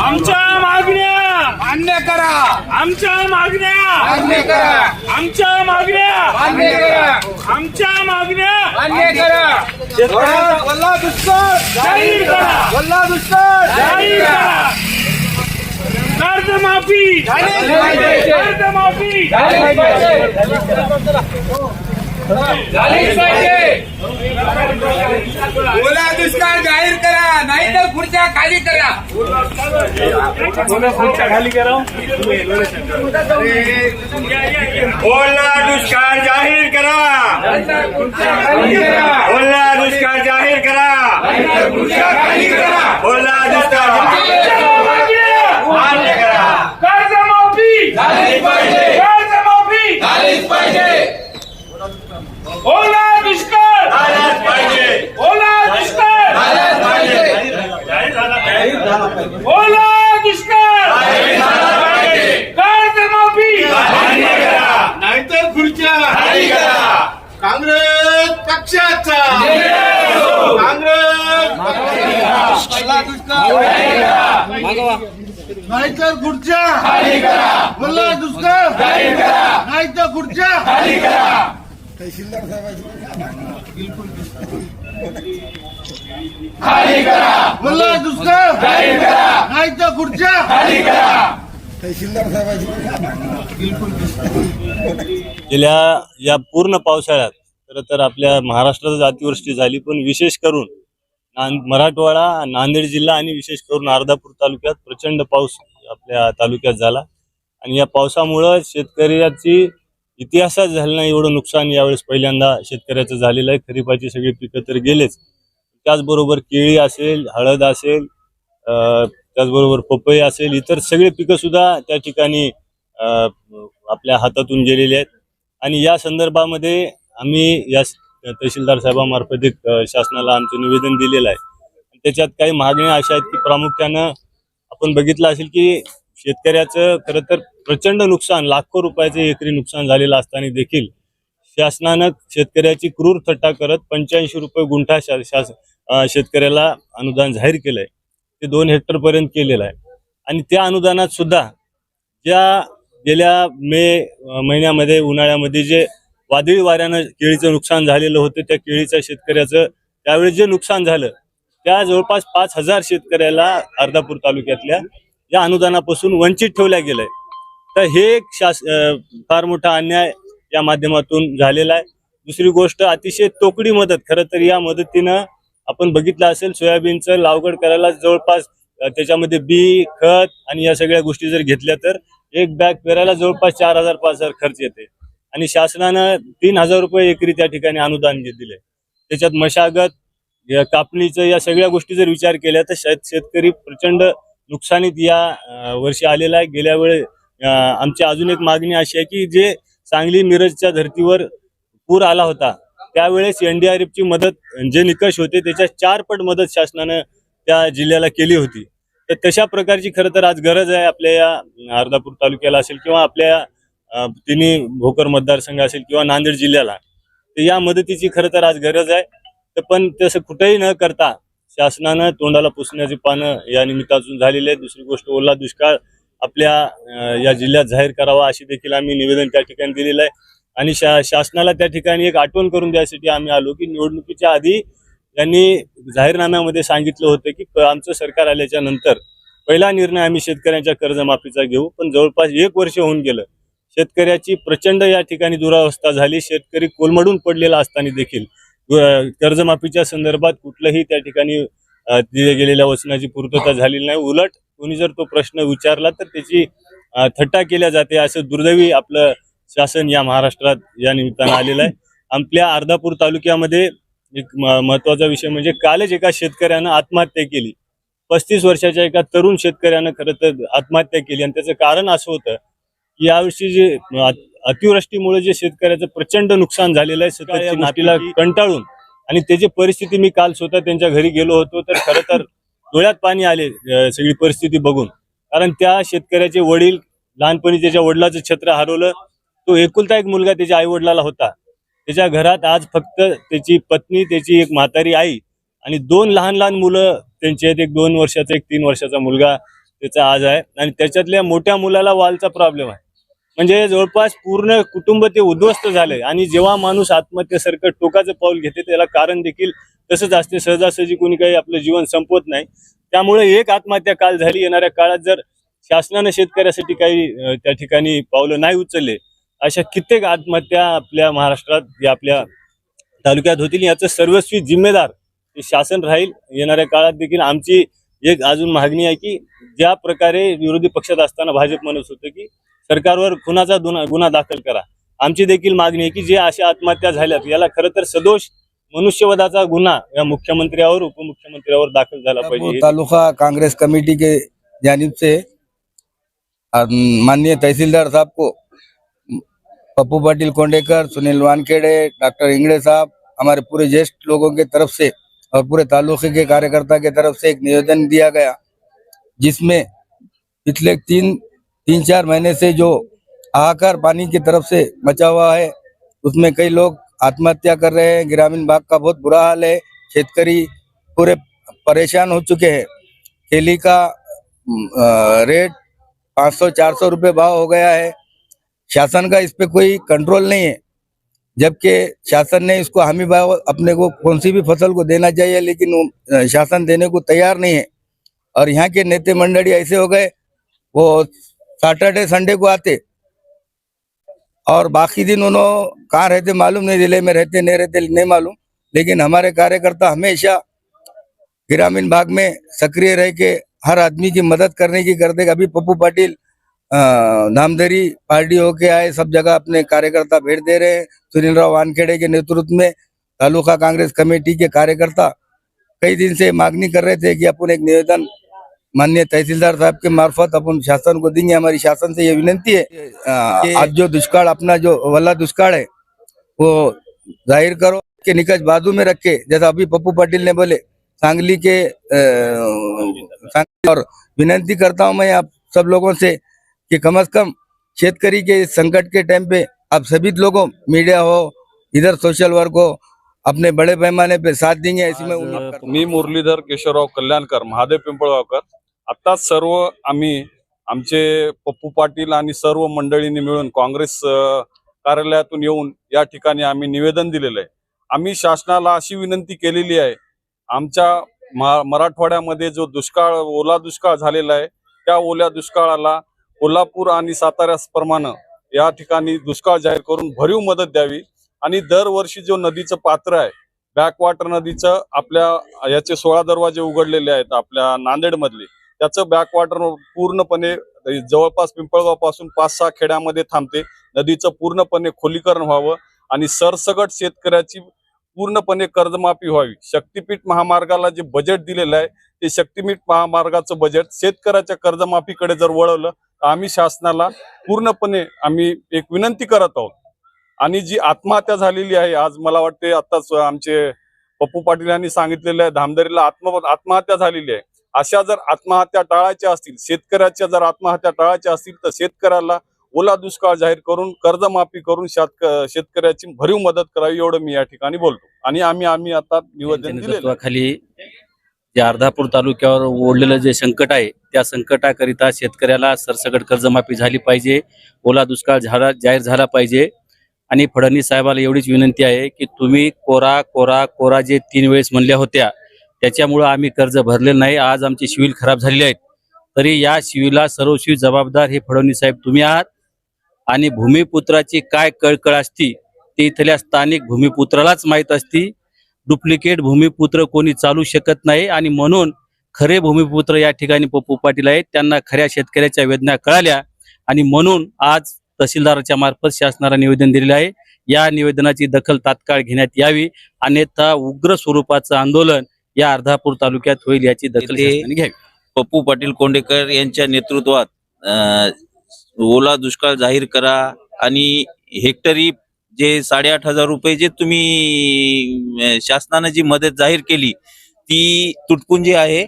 आमच्या मागण्या. मान्य करा. आमच्या मागण्या. मान्य करा. आमच्या मागण्या. मान्य करा. आमच्या मागण्या. मान्य करा. वल्ला दुष्काळ जाहीर करा. वल्ला दुष्काळ जाहीर करा. कर्जमाफी. झालीच पाहिजे. कर्जमाफी. झालीच पाहिजे. ओला दुष्काळ जाहीर करा नाहीतर खुर्च्या खाली करा. खाली करा ओला दुष्काळ जाहीर करा. नाहीतर खुर्च्या ओला दुष्काळ जाहीर करा. नाहीतर खुर्च्या खाली करा ओला दुष्काळ मान्य करा. कर्जमाफी! झालीच पाहिजे. कर्जमाफी! झालीच पाहिजे. ओला दुष्काळ ओला दुष्काळ ओला दुष्काळ कर्जमाफी नाहीतर खुर्च्या. खाली करा. काँग्रेस पक्षाचा. काँग्रेस नाहीतर खुर्च्या. बोलला दुष्काळ नाहीतर खुर्च्या. दुष्काळ खुर्च्या. गेल्या या पूर्ण पावसाळ्यात खरं तर आपल्या महाराष्ट्रात अतिवृष्टी झाली पण विशेष करून मराठवाडा नांदेड जिल्हा आणि विशेष करून अर्धापूर तालुक्यात प्रचंड पाऊस आपल्या तालुक्यात झाला. आणि या पावसामुळं शेतकऱ्याची इतिहासात झालं नाही एवढं नुकसान यावेळेस पहिल्यांदा शेतकऱ्याचं झालेलं आहे. खरीपाची सगळी पिकं तर गेलेच. त्याचबरोबर केळी असेल हळद असेल त्याचबरोबर पपई असेल इतर सगळे पिकं सुद्धा त्या ठिकाणी आपल्या हातातून गेलेले आहेत. आणि या संदर्भामध्ये आम्ही या तहसीलदार साहेबांमार्फत एक शासनाला आमचं निवेदन दिलेलं आहे. त्याच्यात काही मागण्या अशा आहेत की प्रामुख्यानं आपण बघितलं असेल की शेतकऱ्याचं खरं तर प्रचंड नुकसान लाखो रुपयाचे एकरी नुकसान झालेलं असताना देखील शासनानं शेतकऱ्याची क्रूर थट्टा करत पंच्याऐंशी रुपये गुंठा शा शास शेतकऱ्याला अनुदान जाहीर केलंय. ते दोन हेक्टर पर्यंत केलेलं आहे. आणि त्या अनुदानात सुद्धा ज्या गेल्या मे महिन्यामध्ये उन्हाळ्यामध्ये जे वादळी वाऱ्यानं केळीचं नुकसान झालेलं होतं त्या केळीच्या शेतकऱ्याचं त्यावेळी जे नुकसान झालं त्या जवळपास पाच हजार शेतकऱ्याला अर्धापूर तालुक्यातल्या या अनुदानापासून वंचित ठेवल्या गेलंय. तर हे एक शास फार मोठा अन्याय या माध्यमातून झालेला आहे. दुसरी गोष्ट अतिशय तोकडी मदत. खरं तर या मदतीनं आपण बघितलं असेल सोयाबीनचं लावगड करायला जवळपास त्याच्यामध्ये बी खत आणि या सगळ्या गोष्टी जर घेतल्या तर एक बॅग पेरायला जवळपास चार हजार पाच हजार खर्च येते. आणि शासनानं तीन हजार रुपये एकरी त्या ठिकाणी अनुदान दिले त्याच्यात मशागत कापणीचं या सगळ्या गोष्टी जर विचार केल्या तर शेत शेतकरी प्रचंड नुकसानीत या वर्षी आलेला आहे. गेल्या वेळे आमची अजून एक मागणी अशी आहे की जे सांगली मिरजच्या धर्तीवर पूर आला होता त्यावेळेस एनडीआरएफ ची मदत जे निकष होते त्याच्या चार पट मदत शासनानं त्या जिल्ह्याला केली होती. तर तशा प्रकारची खरं तर आज गरज आहे आपल्या या अर्धापूर तालुक्याला असेल किंवा आपल्या तिन्ही भोकर मतदारसंघ असेल किंवा नांदेड जिल्ह्याला तर या मदतीची खरं तर आज गरज आहे. तर पण तसं कुठेही न करता शासनानं तोंडाला पुसण्याची पानं या निमित्तातून झालेली आहेत. दुसरी गोष्ट ओला दुष्काळ आपल्या या जिल्ह्यात जाहीर करावा अशी देखील आम्ही निवेदन त्या ठिकाणी दिलेलं आहे. आणि शा शासनाला त्या ठिकाणी एक आठवण करून द्यायसाठी आम्ही आलो की निवडणुकीच्या आधी त्यांनी जाहीरनाम्यामध्ये सांगितलं होतं की आमचं सरकार आल्याच्यानंतर पहिला निर्णय आम्ही शेतकऱ्यांच्या कर्जमाफीचा घेऊ. पण जवळपास एक वर्ष होऊन गेलं. शेतकऱ्याची प्रचंड या ठिकाणी दुरावस्था झाली. शेतकरी कोलमडून पडलेला असताना देखील कर्जमाफीच्या संदर्भात कुठलंही त्या ठिकाणी दिल्या गेलेल्या वचनाची पूर्तता झालेली नाही. उलट कोणी जर तो प्रश्न विचारला तर त्याची थट्टा केल्या जाते असं दुर्दैवी आपलं शासन या महाराष्ट्रात या निमित्तानं आलेलं आहे. आपल्या अर्धापूर तालुक्यामध्ये एक महत्त्वाचा विषय म्हणजे कालच एका शेतकऱ्यानं आत्महत्या केली. पस्तीस वर्षाच्या एका तरुण शेतकऱ्यानं खरं तर आत्महत्या केली आणि त्याचं कारण असं होतं की यावर्षी जे अतिवृष्टीमुळे जे शेतकऱ्याचं प्रचंड नुकसान झालेलं आहे सततच्या नातीला कंटाळून. आणि त्याची परिस्थिती मी काल स्वतः त्यांच्या घरी गेलो होतो तर खरं तर डोळ्यात पाणी आले सगळी परिस्थिती बघून. कारण त्या शेतकऱ्याचे वडील लहानपणी त्याच्या वडिलाचं छत्र हरवलं. तो एकुलता एक मुलगा त्याच्या आई वडिलाला होता. त्याच्या घरात आज फक्त त्याची पत्नी त्याची एक म्हातारी आई आणि दोन लहान लहान मुलं त्यांचे आहेत. एक दोन वर्षाचा एक तीन वर्षाचा मुलगा त्याचा आज आहे. आणि त्याच्यातल्या मोठ्या मुलाला वालचा प्रॉब्लेम आहे. म्हणजे जवळपास पूर्ण कुटुंब ते उद्ध्वस्त झाले आणि जेव्हा माणूस आत्महत्येसारखं टोकाचं पाऊल घेते त्याला कारण देखील तसंच असते. सहजासहजी कोणी काही आपलं जीवन संपवत नाही. त्यामुळे एक आत्महत्या काल झाली. येणाऱ्या काळात जर शासनानं शेतकऱ्यासाठी काही त्या ठिकाणी पावलं नाही उचलले अशा कित्येक आत्महत्या आपल्या महाराष्ट्रात या आपल्या तालुक्यात होतील. याचं सर्वस्वी जिम्मेदार शासन राहील. येणाऱ्या काळात देखील आमची एक अजून मागणी आहे की ज्या प्रकारे विरोधी पक्षात असताना भाजप म्हणत होतं की सरकारवर खुनाचा गुन्हा दाखल करा. आमची देखील मागणी आहे की जे अशा आत्महत्या झाल्यात याला खरं तर सदोष मनुष्यवधाचा गुन्हा या मुख्यमंत्र्यावर उपमुख्यमंत्र्यावर दाखल झाला पाहिजे. तालुका कांग्रेस कमेटी के जानिब से माननीय तहसीलदार साहब को पप्पू पाटिल कोंडेकर सुनील वानखेड़े डॉक्टर इंगड़े साहब हमारे पूरे ज्येष्ठ लोगों के तरफ से और पूरे तालुके के कार्यकर्ता के तरफ से एक निवेदन दिया गया जिसमें पिछले तीन तीन चार महीने से जो हाहाकार पानी की तरफ़ से मचा हुआ है, उसमें कई लोग आत्महत्या कर रहे हैं। ग्रामीण भाग का बहुत बुरा हाल है। शेतकरी पूरे परेशान हो चुके हैं। केली का रेट 500-400 रुपए भाव हो गया है। शासन का इस पे कोई कंट्रोल नहीं है। जबकि शासन ने इसको हामी भाव अपने को कौन सी भी फ़सल को देना चाहिए, लेकिन शासन देने को तैयार नहीं है। और यहाँ के नेता मंडली ऐसे हो गए, वो सैटरडे संडे को आते। और बाकी दिन उन्होंने कहाँ रहते मालूम नहीं ज़िले में रहते, नहीं रहते, नहीं मालूम। लेकिन हमारे कार्यकर्ता हमेशा ग्रामीण भाग में सक्रिय रह के हर आदमी की मदद करने की करते। अभी पप्पू पाटिल धामधरी पार्टी होके आए, सब जगह अपने कार्यकर्ता भेंट दे रहे हैं। सुनील राव वानखेड़े के नेतृत्व में तालुका कांग्रेस कमेटी के कार्यकर्ता कई दिन से मांगनी कर रहे थे कि अपन एक निवेदन माननीय तहसीलदार साहब के मार्फत अपन शासन को देंगे। हमारी शासन से ये विनती है आज जो दुष्काल अपना जो वल्ला दुष्काल है वो ज़ाहिर करो के निकट बाजू में रखे। जैसा अभी पप्पू पाटिल ने बोले सांगली के अ, सांगली और विनती करता हूँ मैं आप सब लोगों से कि कम से कम शेतकरी के इस संकट के टाइम पे आप सभी लोगों मीडिया हो इधर सोशल वर्क हो अपने बड़े पैमाने पे साथ देंगे। ऐसी मैं मुरलीधर केशवराव कल्याणकर महादेव पिंपळगावकर आता सर्व आम्ही आमचे पप्पू पाटील आणि सर्व मंडळींनी मिळून काँग्रेस कार्यालयातून येऊन या ठिकाणी आम्ही निवेदन दिलेलं आहे आम्ही शासनाला अशी विनंती केलेली आहे आमच्या महा- मराठवाड्यामध्ये जो दुष्काळ ओला दुष्काळ झालेला आहे त्या ओल्या दुष्काळाला कोल्हापूर आणि साताऱ्याप्रमाणे या ठिकाणी दुष्काळ जाहीर करून भरीव मदत द्यावी आणि दरवर्षी जो नदीचं पात्र आहे बॅकवॉटर नदीचं आपल्या याचे सोळा दरवाजे उघडलेले आहेत आपल्या नांदेड मधले त्याचं बॅकवॉटर पूर्णपणे जवळपास पिंपळगावपासून पाच सहा खेड्यामध्ये थांबते. नदीचं पूर्णपणे खोलीकरण व्हावं आणि सरसगट शेतकऱ्याची पूर्णपणे कर्जमाफी व्हावी. शक्तीपीठ महामार्गाला जे बजेट दिलेलं आहे ते शक्तीपीठ महामार्गाचं बजेट शेतकऱ्याच्या कर्जमाफीकडे जर वळवलं तर आम्ही शासनाला पूर्णपणे आम्ही एक विनंती करत आहोत. आणि जी आत्महत्या झालेली आहे आज मला वाटते आताच आमचे पप्पू पाटील यांनी सांगितलेलं आहे धामदरीला आत्म आत्महत्या झालेली आहे. अशा जर आत्महत्या टाळायच्या असतील शेतकऱ्याच्या जर आत्महत्या टाळायच्या असतील तर शेतकऱ्याला ओला दुष्काळ जाहीर करून कर्जमाफी करून शेतक शेतकऱ्याची भरीव मदत करावी एवढं मी या ठिकाणी बोलतो आणि आम्ही आम्ही आता निवेदन. नेतृत्वाखाली जे अर्धापूर तालुक्यावर ओढलेलं जे संकट आहे त्या संकटाकरिता शेतकऱ्याला सरसकट कर्जमाफी झाली पाहिजे ओला दुष्काळ झाला जाहीर झाला पाहिजे आणि फडणवीस साहेबाला एवढीच विनंती आहे की तुम्ही कोरा कोरा कोरा जे तीन वेळेस म्हणल्या होत्या त्याच्यामुळं आम्ही कर्ज भरलेलं नाही. आज आमची शिविल खराब झालेली आहेत. तरी या शिविला सर्वस्वी जबाबदार हे फडणवीस साहेब तुम्ही आहात. आणि भूमिपुत्राची काय कळकळ असती ते इथल्या स्थानिक भूमिपुत्रालाच माहीत असती. डुप्लिकेट भूमिपुत्र कोणी चालू शकत नाही. आणि म्हणून खरे भूमिपुत्र या ठिकाणी पप्पू पाटील आहेत. त्यांना खऱ्या शेतकऱ्याच्या वेदना कळाल्या. आणि म्हणून आज तहसीलदाराच्या मार्फत शासनाला निवेदन दिलेले आहे. या निवेदनाची दखल तात्काळ घेण्यात यावी. अन्यथा उग्र स्वरूपाचं आंदोलन या अर्धापूर तालुक्यात होईल याची दखल घ्यावी. पप्पू पाटील कोंडेकर यांच्या नेतृत्वात ओला दुष्काळ जाहीर करा आणि हेक्टरी जे साडेआठ हजार रुपये जे तुम्ही शासनानं जी मदत जाहीर केली ती तुटपुंजी आहे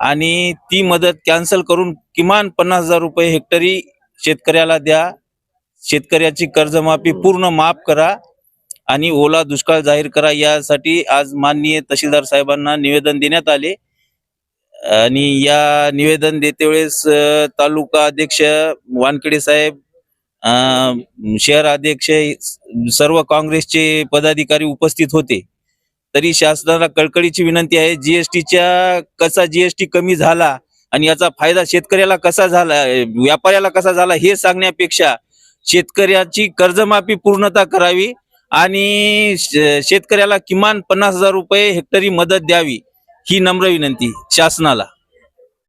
आणि ती मदत कॅन्सल करून किमान पन्नास हजार रुपये हेक्टरी शेतकऱ्याला द्या. शेतकऱ्याची कर्जमाफी पूर्ण माफ करा. आणि ओला दुष्काळ जाहीर करा यासाठी आज माननीय तहसीलदार साहेबांना निवेदन देण्यात आले. आणि या निवेदन देते वेळेस तालुका अध्यक्ष वानखेडे साहेब अ, शहर अध्यक्ष सर्व काँग्रेसचे पदाधिकारी उपस्थित होते. तरी शासनाला कळकळीची विनंती आहे जीएसटीच्या कसा जीएसटी कमी झाला आणि याचा फायदा शेतकऱ्याला कसा झाला व्यापाऱ्याला कसा झाला हे सांगण्यापेक्षा शेतकऱ्याची कर्जमाफी पूर्णता करावी. आणि शेतकऱ्याला किमान पन्नास हजार रुपये हेक्टरी मदत द्यावी ही नम्र विनंती शासनाला.